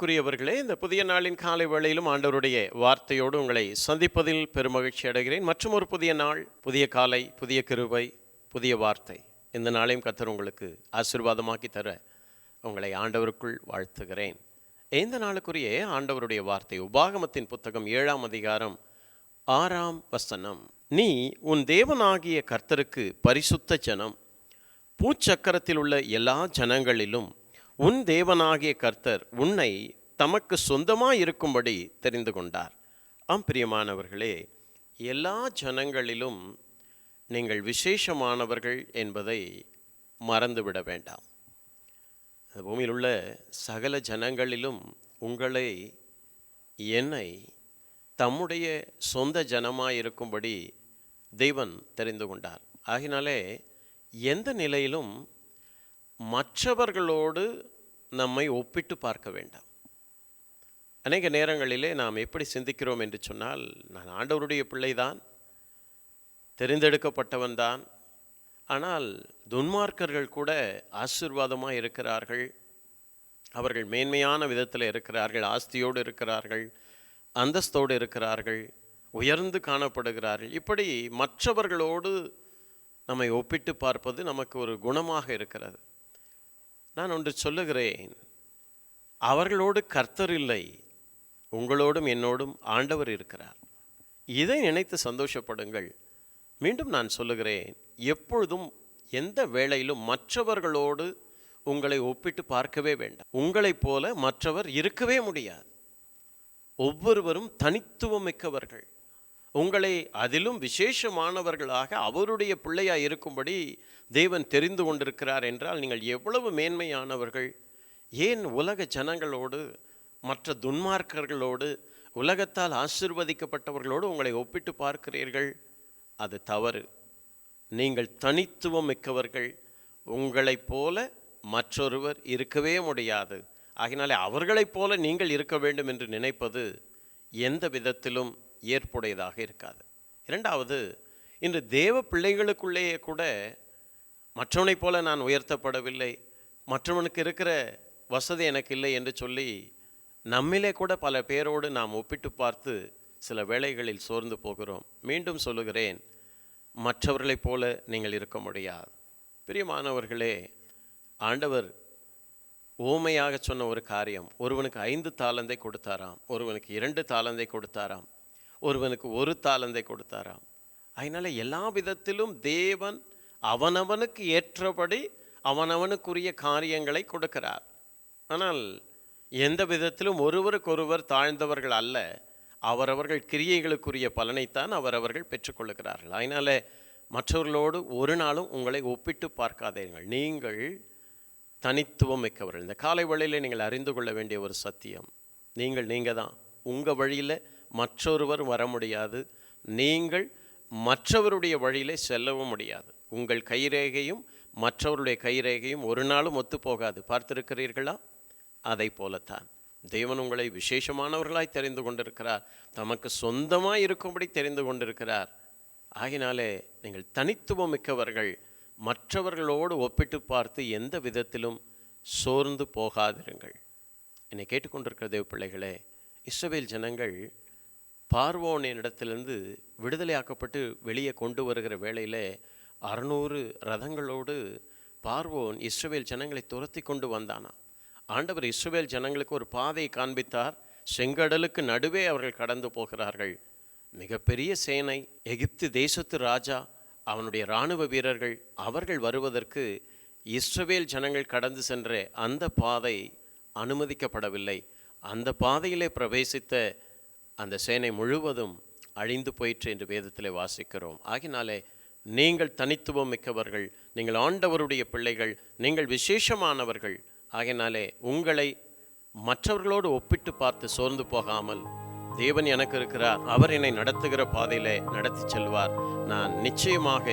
அன்புக்குரியவர்களே இந்த புதிய நாளின் காலை வேளையிலும் ஆண்டவருடைய வார்த்தையோடு உங்களை சந்திப்பதில் பெருமகிழ்ச்சி அடைகிறேன். மற்றும் ஒரு புதிய நாள் புதிய காலை புதிய கிருபை புதிய வார்த்தை இந்த நாளையும் கத்தர் உங்களுக்கு ஆசீர்வாதமாக்கி தர உங்களை ஆண்டவருக்குள் வாழ்த்துகிறேன். இந்த நாளுக்குரிய ஆண்டவருடைய வார்த்தை உபாகமத்தின் புத்தகம் ஏழாம் அதிகாரம் ஆறாம் வசனம். நீ உன் தேவனாகிய கர்த்தருக்கு பரிசுத்த ஜனம் பூச்சக்கரத்தில் உள்ள எல்லா ஜனங்களிலும் உன் தேவனாகிய கர்த்தர் உன்னை தமக்கு சொந்தமாக இருக்கும்படி தெரிந்து கொண்டார். ஆம் பிரியமானவர்களே எல்லா ஜனங்களிலும் நீங்கள் விசேஷமானவர்கள் என்பதை மறந்துவிட வேண்டாம். இந்த பூமியில் உள்ள சகல ஜனங்களிலும் உங்களை என்னை தம்முடைய சொந்த ஜனமாக இருக்கும்படி தெய்வன் தெரிந்து கொண்டார். ஆகினாலே எந்த நிலையிலும் மற்றவர்களோடு நம்மை ஒப்பிட்டு பார்க்க வேண்டாம். அநேக நேரங்களிலே நாம் எப்படி சிந்திக்கிறோம் என்று சொன்னால் நான் ஆண்டவருடைய பிள்ளைதான் தெரிந்தெடுக்கப்பட்டவன் தான். ஆனால் துன்மார்க்கர்கள் கூட ஆசீர்வாதமாக இருக்கிறார்கள். அவர்கள் மேன்மையான விதத்தில் இருக்கிறார்கள் ஆஸ்தியோடு இருக்கிறார்கள் அந்தஸ்தோடு இருக்கிறார்கள் உயர்ந்து காணப்படுகிறார்கள். இப்படி மற்றவர்களோடு நம்மை ஒப்பிட்டு பார்ப்பது நமக்கு ஒரு குணமாக இருக்கிறது. நான் ஒன்று சொல்லுகிறேன். அவர்களோடு கர்த்தர் இல்லை. உங்களோடும் என்னோடும் ஆண்டவர் இருக்கிறார். இதை நினைத்து சந்தோஷப்படுங்கள். மீண்டும் நான் சொல்லுகிறேன் எப்பொழுதும் எந்த வேளையிலும் மற்றவர்களோடு உங்களை ஒப்பிட்டு பார்க்கவே வேண்டாம். உங்களைப் போல மற்றவர் இருக்கவே முடியாது. ஒவ்வொருவரும் தனித்துவமிக்கவர்கள். உங்களை அதிலும் விசேஷமானவர்களாக அவருடைய பிள்ளையாக இருக்கும்படி தேவன் தெரிந்து கொண்டிருக்கிறார் என்றால் நீங்கள் எவ்வளவு மேன்மையானவர்கள்? ஏன் உலக ஜனங்களோடு மற்ற துன்மார்க்கர்களோடு உலகத்தால் ஆசிர்வதிக்கப்பட்டவர்களோடு உங்களை ஒப்பிட்டு பார்க்கிறீர்கள்? அது தவறு. நீங்கள் தனித்துவம் மிக்கவர்கள். உங்களைப் போல மற்றொருவர் இருக்கவே முடியாது. ஆகினாலே அவர்களைப் போல நீங்கள் இருக்க வேண்டும் என்று நினைப்பது எந்த விதத்திலும் ஏற்புடையதாக இருக்காது. இரண்டாவது இன்று தேவ பிள்ளைகளுக்குள்ளேயே கூட மற்றவனைப் போல நான் உயர்த்தப்படவில்லை. மற்றவனுக்கு இருக்கிற வசதி எனக்கு இல்லை என்று சொல்லி நம்மிலே கூட பல பேரோடு நாம் ஒப்பிட்டு பார்த்து சில வேளைகளில் சோர்ந்து போகிறோம். மீண்டும் சொல்லுகிறேன் மற்றவர்களைப் போல நீங்கள் இருக்க முடியாது. பிரியமானவர்களே ஆண்டவர் ஓமையாக சொன்ன ஒரு காரியம் ஒருவனுக்கு ஐந்து தாளந்தை கொடுத்தாராம் ஒருவனுக்கு இரண்டு தாளந்தை கொடுத்தாராம். ஒருவனுக்கு ஒரு தாளந்தை கொடுத்தாராம். அதனால எல்லா விதத்திலும் தேவன் அவனவனுக்கு ஏற்றபடி அவனவனுக்குரிய காரியங்களை கொடுக்கிறார். ஆனால் எந்த விதத்திலும் ஒருவருக்கொருவர் தாழ்ந்தவர்கள் அல்ல. அவரவர்கள் கிரியைகளுக்குரிய பலனைத்தான் அவரவர்கள் பெற்றுக்கொள்ளுகிறார்கள். அதனால மற்றவர்களோடு ஒரு நாளும் உங்களை ஒப்பிட்டு பார்க்காதீர்கள். நீங்கள் தனித்துவம் மிக்கவர்கள். இந்த காலை வழியில் நீங்கள் அறிந்து கொள்ள வேண்டிய ஒரு சத்தியம். நீங்கள் நீங்கள் தான் உங்கள் வழியில் மற்றொருவர் வர முடியாது. நீங்கள் மற்றவருடைய வழியிலே செல்லவும் முடியாது. உங்கள் கைரேகையும் மற்றவருடைய கைரேகையும் ஒரு நாளும் ஒத்துப்போகாது. பார்த்திருக்கிறீர்களா? அதை போலத்தான். தேவன் உங்களை விசேஷமானவர்களாய் தெரிந்து கொண்டிருக்கிறார். தமக்கு சொந்தமாக இருக்கும்படி தெரிந்து கொண்டிருக்கிறார். ஆகினாலே நீங்கள் தனித்துவம் மிக்கவர்கள் மற்றவர்களோடு ஒப்பிட்டு பார்த்து எந்த விதத்திலும் சோர்ந்து போகாதிருங்கள். என்னை கேட்டுக்கொண்டிருக்கிற தேவ பிள்ளைகளே இஸ்ரவேல் ஜனங்கள் பார்வோனிடத்திலிருந்து விடுதலையாக்கப்பட்டு வெளியே கொண்டு வருகிற வேளையில் அறுநூறு ரதங்களோடு பார்வோன் இஸ்ரவேல் ஜனங்களை துரத்தி கொண்டு வந்தானா ஆண்டவர் இஸ்ரவேல் ஜனங்களுக்கு ஒரு பாதையை காண்பித்தார். செங்கடலுக்கு நடுவே அவர்கள் கடந்து போகிறார்கள். மிகப்பெரிய சேனை எகிப்து தேசத்து ராஜா அவனுடைய இராணுவ வீரர்கள் அவர்கள் வருவதற்கு இஸ்ரவேல் ஜனங்கள் கடந்து சென்ற அந்த பாதை அனுமதிக்கப்படவில்லை. அந்த பாதையிலே பிரவேசித்த அந்த சேனை முழுவதும் அழிந்து போயிற்று என்று வேதத்தில் வாசிக்கிறோம். ஆகினாலே நீங்கள் தனித்துவம் மிக்கவர்கள் நீங்கள் ஆண்டவருடைய பிள்ளைகள் நீங்கள் விசேஷமானவர்கள். ஆகினாலே உங்களை மற்றவர்களோடு ஒப்பிட்டு பார்த்து சோர்ந்து போகாமல் தேவன் எனக்கு இருக்கிறார் அவர் என்னை நடத்துகிற பாதையிலே நடத்தி செல்வார். நான் நிச்சயமாக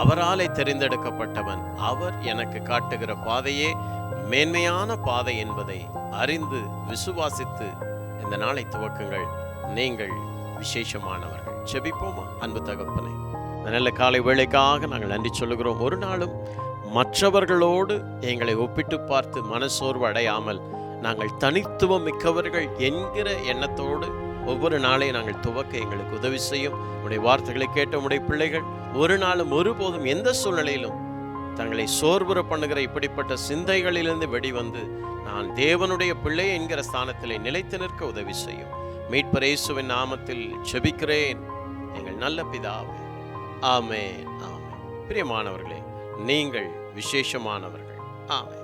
அவராலே தெரிந்தெடுக்கப்பட்டவன் அவர் எனக்கு காட்டுகிற பாதையே மேன்மையான பாதை என்பதை அறிந்து விசுவாசித்து இந்த நாளை துவக்குங்கள். நீங்கள் விசேஷமானவர்கள். செபிப்போமா அன்பு தகப்பனே. நல்ல காலை வேலைக்காக நாங்கள் நன்றி சொல்லுகிறோம். ஒரு நாளும் மற்றவர்களோடு எங்களை ஒப்பிட்டு பார்த்து மனசோர்வு அடையாமல் நாங்கள் தனித்துவம் மிக்கவர்கள் என்கிற எண்ணத்தோடு ஒவ்வொரு நாளையும் நாங்கள் துவக்க எங்களுக்கு உதவி செய்யும். உடைய வார்த்தைகளை கேட்ட உடைய பிள்ளைகள் ஒரு நாளும் ஒருபோதும் எந்த சூழ்நிலையிலும் தங்களை சோர்வுற பண்ணுகிற இப்படிப்பட்ட சிந்தைகளிலிருந்து வெளிவந்து நான் தேவனுடைய பிள்ளை என்கிற ஸ்தானத்திலே நிலைத்து நிற்க உதவி செய்யும். மீட்பர் இயேசுவின் நாமத்தில் செபிக்கிறேன் எங்கள் நல்ல பிதாவே. ஆமே ஆமே பிரியமானவர்களே நீங்கள் விசேஷமானவர்கள். ஆமே